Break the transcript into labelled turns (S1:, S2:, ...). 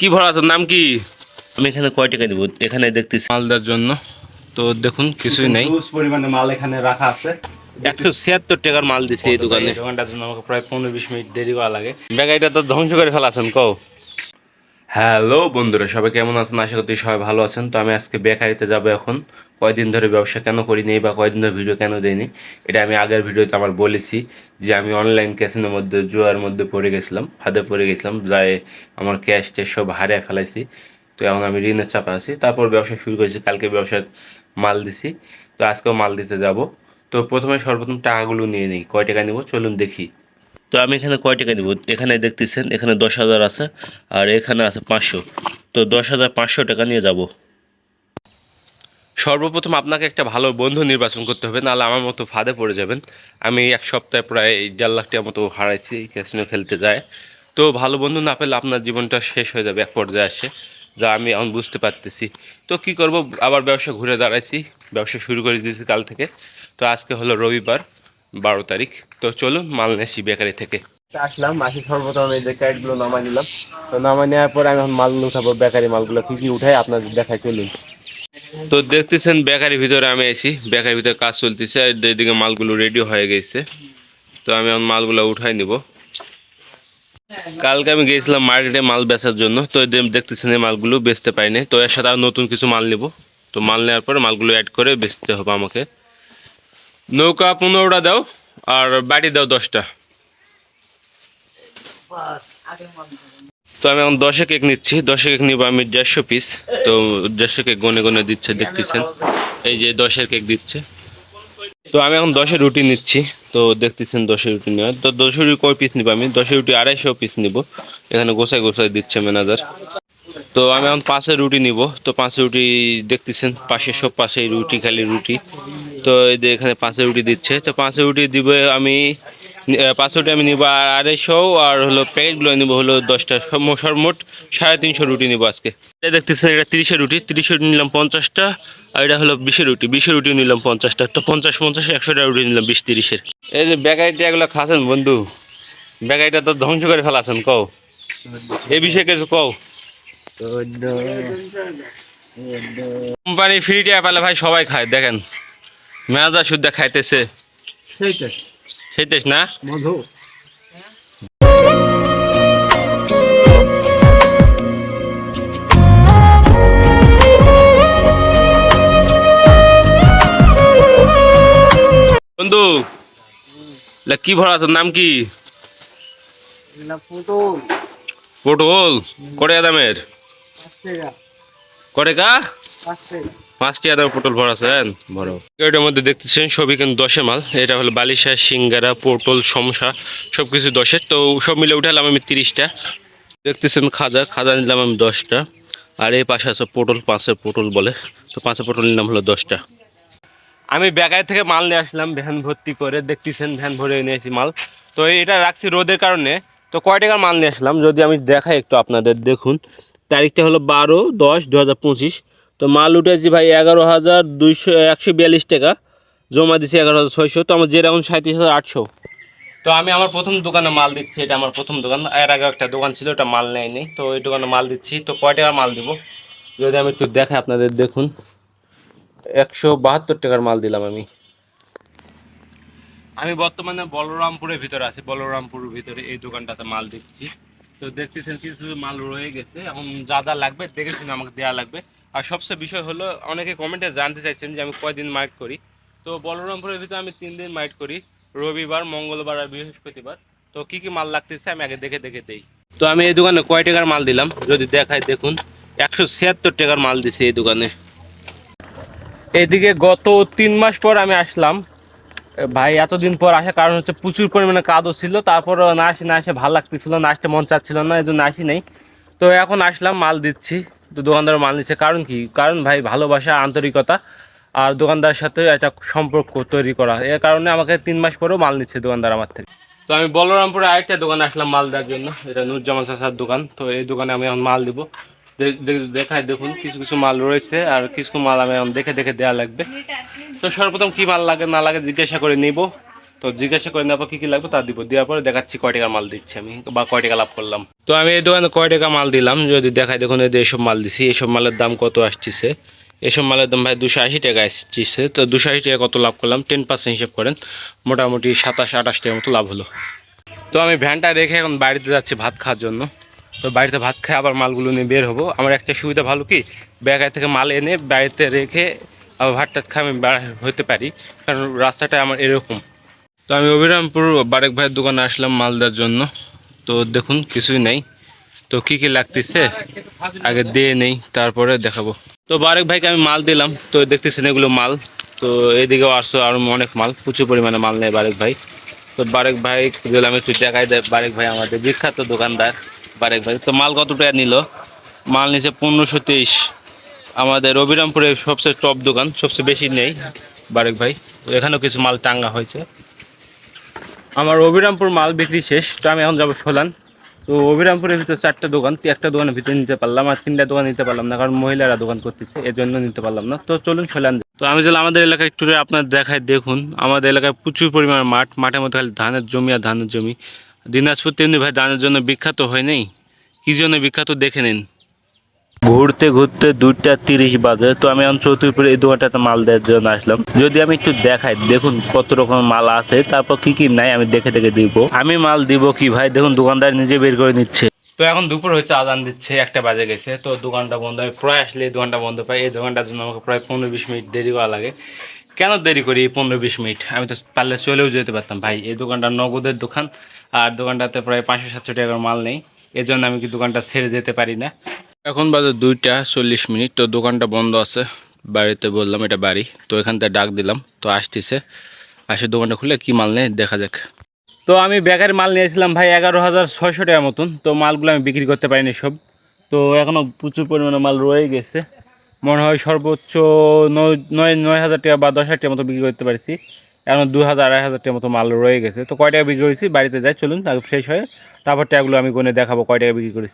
S1: কি ভরা আছে? নাম কি? আমি এখানে কয় টাকা দিব? এখানে দেখতেছি। মালদার জন্য। তো দেখুন কিছুই নাই।
S2: পরিমাণে মাল এখানে রাখা আছে।
S1: একশো ছিয়াত্তর টাকার মাল দিছি এই দোকানে।
S2: দোকানটার জন্য আমাকে প্রায় পনেরো বিশ মিনিট দেরি করা লাগে।
S1: ব্যাগাইটা তো ধ্বংস করে ফেলাছেন কও। হ্যালো বন্ধুরা সবাই কেমন আছেন? আশা করছি সবাই ভালো আছেন। তো আমি আজকে বেকারিতে যাব এখন। কয়দিন ধরে ব্যবসা কেন করি নেই বা কয়দিন ধরে ভিডিও কেন দেইনি, এটা আমি আগের ভিডিওতে আমার বলেছি যে আমি অনলাইন ক্যাসিনোর মধ্যে, জুয়ার মধ্যে পড়ে গেছিলাম, হাতে পড়ে গেছিলাম যাই আমার ক্যাশ ট্যাশ সব হারিয়ে ফেলাইছি। তো এখন আমি ঋণের চাপা আছি। তারপর ব্যবসা শুরু করেছি, কালকে ব্যবসার মাল দিছি। তো আজকেও মাল দিতে যাব। তো প্রথমে সর্বপ্রথম টাকাগুলো নিয়ে নিই, কয় টাকা নিব চলুন দেখি। তো আমি এখানে কয় টাকা দিব এখানে দেখতেছেন, এখানে দশ হাজার আছে, আর এখানে আছে পাঁচশো। তো দশ হাজার পাঁচশো টাকা নিয়ে যাব। সর্বপ্রথম আপনাকে একটা ভালো বন্ধু নির্বাচন করতে হবে, নাহলে আমার মতো ফাঁদে পড়ে যাবেন। আমি এক সপ্তাহে প্রায় দেড় লাখ টাকার মতো হারাইছি ক্যাসিনো খেলতে যায়। তো ভালো বন্ধু না পেলে আপনার জীবনটা শেষ হয়ে যাবে, এক পর্যায়ে আসে, যা আমি এখন বুঝতে পারতেছি। তো কি করব, আবার ব্যবসা ঘুরে দাঁড়াইছি, ব্যবসা শুরু করে দিয়েছি কাল থেকে। তো আজকে হলো রবিবার, বারো তারিখ। তো চলুন, মাল নেছি বেকারি থেকে।
S2: আসলাম, আসি সর্বপ্রথম এই যে ক্যারেটগুলো নামাই নিলাম তো নামাই নেওয়ার পরে আমি এখন মাল উঠাবো, বেকারি মালগুলো কি কি উঠাই আপনাদের দেখায় চলুন।
S1: তো দেখতেছেন বেকারির ভিতরে আমি আছি বেকারির ভিতরে কাজ চলতেছে, আর এদিকে মালগুলো রেডি হয়ে গেছে। তো আমি এখন মালগুলো উঠাই নিব। কালকে আমি গিয়েছিলাম মার্কেটে মাল বেচার জন্য, তো দেখতেছেন এই মালগুলো বেচতে পারিনি। তো এর সাথে আর নতুন কিছু মাল নিব। তো মাল নেওয়ার পরে মালগুলো অ্যাড করে বেচতে হবে আমাকে। নৌকা পনেরোটা দাও, আর বাড়ি দাও দশটা। তো আমি এখন দশে কেক নিচ্ছি। দশে কেক নিব আমি দেড়শো পিস তো দেড়শো কেক গনে গনে দিচ্ছে, দেখতেছেন। এই যে দশের কেক দিচ্ছে। তো আমি এখন দশের রুটি নিচ্ছি। তো দেখতেছেন দশের রুটি নেওয়া তো দশের রুটি কয় পিস নিব আমি? দশের রুটি আড়াইশো পিস নিব। এখানে গোসাই গোসাই দিচ্ছে ম্যানেজার। তো আমি এখন পাঁচের রুটি নিব। তো পাঁচের রুটি দেখতেছেন, পাশে সব পাশে রুটি, খালি রুটি। তো এই যে এখানে পাঁচের রুটি দিচ্ছে। তো পাঁচের রুটি দিব আমি আহ, পাঁচ রুটি আমি নিব আর আড়াইশো আর হলো প্যাকেটগুলো নিব হলো দশটা সর্বমোট সাড়ে তিনশো রুটি নিব আজকে। এটা দেখতেছেন এটা তিরিশের রুটি তিরিশের রুটি নিলাম পঞ্চাশটা আর এটা হলো বিশের রুটি বিশের রুটি নিলাম পঞ্চাশটা। তো পঞ্চাশ পঞ্চাশ একশোটা রুটি নিলাম বিশ তিরিশের। এই যে বেকারিটা এগুলো খাচ্ছেন বন্ধু বেকারিটা তো ধ্বংস করে ফেলাছেন কও। এ বিষয়ে কিছু কও। কোম্পানি ফ্রি টিয়া পেলে ভাই সবাই খায় দেখেন। মেয়াদা শুদ্ধ খাইতেছে। সেইটাই না?
S2: মধু
S1: বন্ধু লা, কি ভরা আছে নাম কি? পটল কড়ে দামের? কড়ে কা
S2: পাঁচটা
S1: পাঁচ দামের পটল ভরা আছেন বড় এটার মধ্যে দেখতেছেন, সবই কিন্তু দশে মাল। এটা হলো বালিশা, সিঙ্গারা, পটল, সমসা সব কিছু দশের। তো সব মিলে উঠালাম আমি তিরিশটা। দেখতেছেন খাজা খাজা নিলাম আমি দশটা। আর এই পাশে আছে পটল, পাঁচের পটল বলে। তো পাঁচের পটল নিলাম হলো দশটা। আমি বেকারি থেকে মাল নিয়ে আসলাম, ভ্যান ভর্তি করে। দেখতেছেন, ভ্যান ভরে নিয়ে আসি মাল। তো এটা রাখছি রোদের কারণে। তো কয় টাকার মাল নিয়ে আসলাম? যদি আমি দেখাই একটু আপনাদের, দেখুন। তারিখটা হলো বারো দশ দু হাজার পঁচিশ। তো মাল উঠেছি ভাই এগারো হাজার দুইশো, একশো বিয়াল্লিশ টাকা। জমা দিছি এগারো হাজার ছয়শো। তো আমার এখন সাঁত্রিশ হাজার আটশো। তো আমি আমার প্রথম দোকানে মাল দিচ্ছি, এটা আমার প্রথম দোকান। এর আগে একটা দোকান ছিল, ওটা মাল নেয়নি। তো ওই দোকানে মাল দিচ্ছি। তো কয় টাকার মাল দিব? যদি আমি একটু দেখাই আপনাদের, দেখুন। একশো বাহাত্তর টাকার মাল দিলাম আমি। আমি বর্তমানে বলরামপুরের ভিতরে আছি। বলরামপুরের ভিতরে এই দোকানটাতে মাল দিচ্ছি। তো দেখতেছেন, কিছু মাল রয়ে গেছে। এখন যা যা লাগবে, দেখে শুনে আমাকে দেওয়া লাগবে। আর সবচেয়ে বিষয় হলো, অনেকে কমেন্টে জানতে চাইছেন যে আমি কয়দিন মাইট করি। তো বলরামপুরের ভিতরে আমি তিন দিন মাইট করি, রবিবার, মঙ্গলবার আর বৃহস্পতিবার। তো কি কি মাল লাগতেছে আমি আগে দেখে দেখে দেই। তো আমি এই দোকানে কয় টাকার মাল দিলাম, যদি দেখাই দেখুন, একশো ছিয়াত্তর টাকার মাল দিছি এই দোকানে। এদিকে গত তিন মাস পর আমি আসলাম। ভাই, এতদিন পর আসার কারণ হচ্ছে প্রচুর পরিমাণে কাদও ছিল তারপর না আসি, না আসে, ভালো লাগতেছিল, না আসতে মন চাচ্ছিল না, এই জন্য আসি নাই। তো এখন আসলাম, মাল দিচ্ছি। তো দোকানদার মাল নিচ্ছে। কারণ কি? কারণ ভাই, ভালোবাসা, আন্তরিকতা আর দোকানদারের সাথে একটা সম্পর্ক তৈরি করা। এর কারণে আমাকে তিন মাস পরেও মাল নিচ্ছে দোকানদার আমার থেকে। তো আমি বলরামপুরে আরেকটা দোকানে আসলাম মাল দেওয়ার জন্য। এটা নুরজামান চাষার দোকান। তো এই দোকানে আমি এখন মাল দিব। দেখায় দেখুন, কিছু কিছু মাল রয়েছে আর কিছু মাল আমি এখন দেখে দেখে দেওয়া লাগবে। তো সর্বপ্রথম কি মাল লাগে না লাগে জিজ্ঞাসা করে নিব। তো জিজ্ঞাসা করে নেব কী কী লাগবে? তা দিব। দেওয়ার পরে দেখাচ্ছি কয় টাকার মাল দিচ্ছি আমি, বা কয় টাকা লাভ করলাম। তো আমি এই দোকানে কয় টাকা মাল দিলাম, যদি দেখাই, দেখুন, এই যে এইসব মাল দিছি এইসব মালের দাম কত আসছে এসব মালের দাম ভাই দুশো আশি টাকা আসছে তো দুশো আশি টাকা কত লাভ করলাম? টেন পার্সেন্ট হিসেব করেন, মোটামুটি সাতাশ, আঠাশ টাকার মতো লাভ হলো। তো আমি ভ্যানটা রেখে এখন বাড়িতে যাচ্ছি ভাত খাওয়ার জন্য। তো বাড়িতে ভাত খেয়ে আবার মালগুলো নিয়ে বের হব। আমার একটা সুবিধা ভালো কি ব্যাগায় থেকে মাল এনে বাড়িতে রেখে আবার ভাত টাত খেয়ে আমি হতে পারি। কারণ রাস্তাটা আমার এরকম। তো আমি অভিরামপুর বারেক ভাইয়ের দোকানে আসলাম মাল দেওয়ার জন্য। তো দেখুন, কিছুই নেই। তো কি কি লাগতেছে? আগে দিয়ে নেই, তারপরে দেখাবো। তো বারেক ভাইকে আমি মাল দিলাম। তো দেখতেছেন এগুলো মাল। তো এদিকেও আসছো আরও অনেক মাল। প্রচুর পরিমাণে মাল নেয় বারেক ভাই। তো বারেক ভাই দিলাম একটু দেখাই দেয় বারেক ভাই আমাদের বিখ্যাত দোকানদার বারেক ভাই। তো মাল কত টাকা নিল? মাল নিচে পনেরোশো তেইশ। আমাদের রবিরামপুরে সবচেয়ে টপ দোকান, সবচেয়ে বেশি নেই বারেক ভাই। তো এখানেও কিছু মাল টাঙ্গা হয়েছে। আমার অবিরামপুর মাল বিক্রি শেষ, তো আমি এখন যাব সোলান। তো অবিরামপুরের ভিতরে চারটা দোকান একটা দোকানের ভিতরে নিতে পারলাম আর তিনটা দোকান নিতে পারলাম না, কারণ মহিলারা দোকান করতেছে এর জন্য নিতে পারলাম না। তো চলুন সোলান তো আমি যদি আমাদের এলাকায় একটু আপনার দেখায় দেখুন। আমাদের এলাকায় প্রচুর পরিমাণ মাঠ, মাঠের মধ্যে খালি ধানের জমি আর ধানের জমি। দিনাজপুর তেমনি ভাই ধানের জন্য বিখ্যাত হয় নেই? কী জন্য বিখ্যাত দেখে নিন। ঘুরতে ঘুরতে দুইটা তিরিশ বাজে। তো আমি এখন চৌধুরীপুরে এই দোকানটাতে মাল দেওয়ার জন্য আসলাম। যদি আমি একটু দেখাই, দেখুন কত রকম মাল আছে, তারপর কি কি নাই আমি দেখে দেখে দিব। আমি মাল দিব কি ভাই? দেখুন দোকানদার নিজে বের করে নিচ্ছে। তো এখন দুপুর হচ্ছে আজান দিচ্ছে, একটা বাজে গেছে। তো দোকানটা বন্ধ হয় প্রায় আসলে এই দোকানটা বন্ধ পাই এই দোকানটার জন্য আমাকে প্রায় পনেরো বিশ মিনিট দেরি করা লাগে। কেন দেরি করি পনেরো বিশ মিনিট? আমি তো পারলে চলেও যেতে পারতাম ভাই। এই দোকানটা নগদের দোকান, আর দোকানটাতে প্রায় পাঁচশো সাতশো টাকার মাল নেই। এই জন্য আমি কি দোকানটা ছেড়ে যেতে পারি না? এখন বাজে দুইটা চল্লিশ মিনিট, তো দোকানটা বন্ধ আছে। বাড়িতে বললাম এটা বাড়ি, তো এখান থেকে ডাক দিলাম, তো আসতেছে। আসে দোকানটা খুলে কি মাল নেই দেখা যাক। তো আমি ব্যাগের মাল নিয়েছিলাম ভাই এগারো হাজার ছয়শো টাকার মতন, তো মালগুলো আমি বিক্রি করতে পারিনি সব। তো এখনও প্রচুর পরিমাণে মাল রয়ে গেছে। মনে হয় সর্বোচ্চ নয় নয় হাজার টাকা বা দশ হাজার টাকার মতো বিক্রি করতে পারছি। এখন দু হাজার, আড়াই হাজার টাকার মতো মাল রয়ে গেছে। তো কয় টাকা বিক্রি করেছি? বাড়িতে যাই, চলুন, আগে ফ্রেশ হয়ে তারপর টাকাগুলো আমি কোনে দেখাবো কয় টাকা বিক্রি করেছি।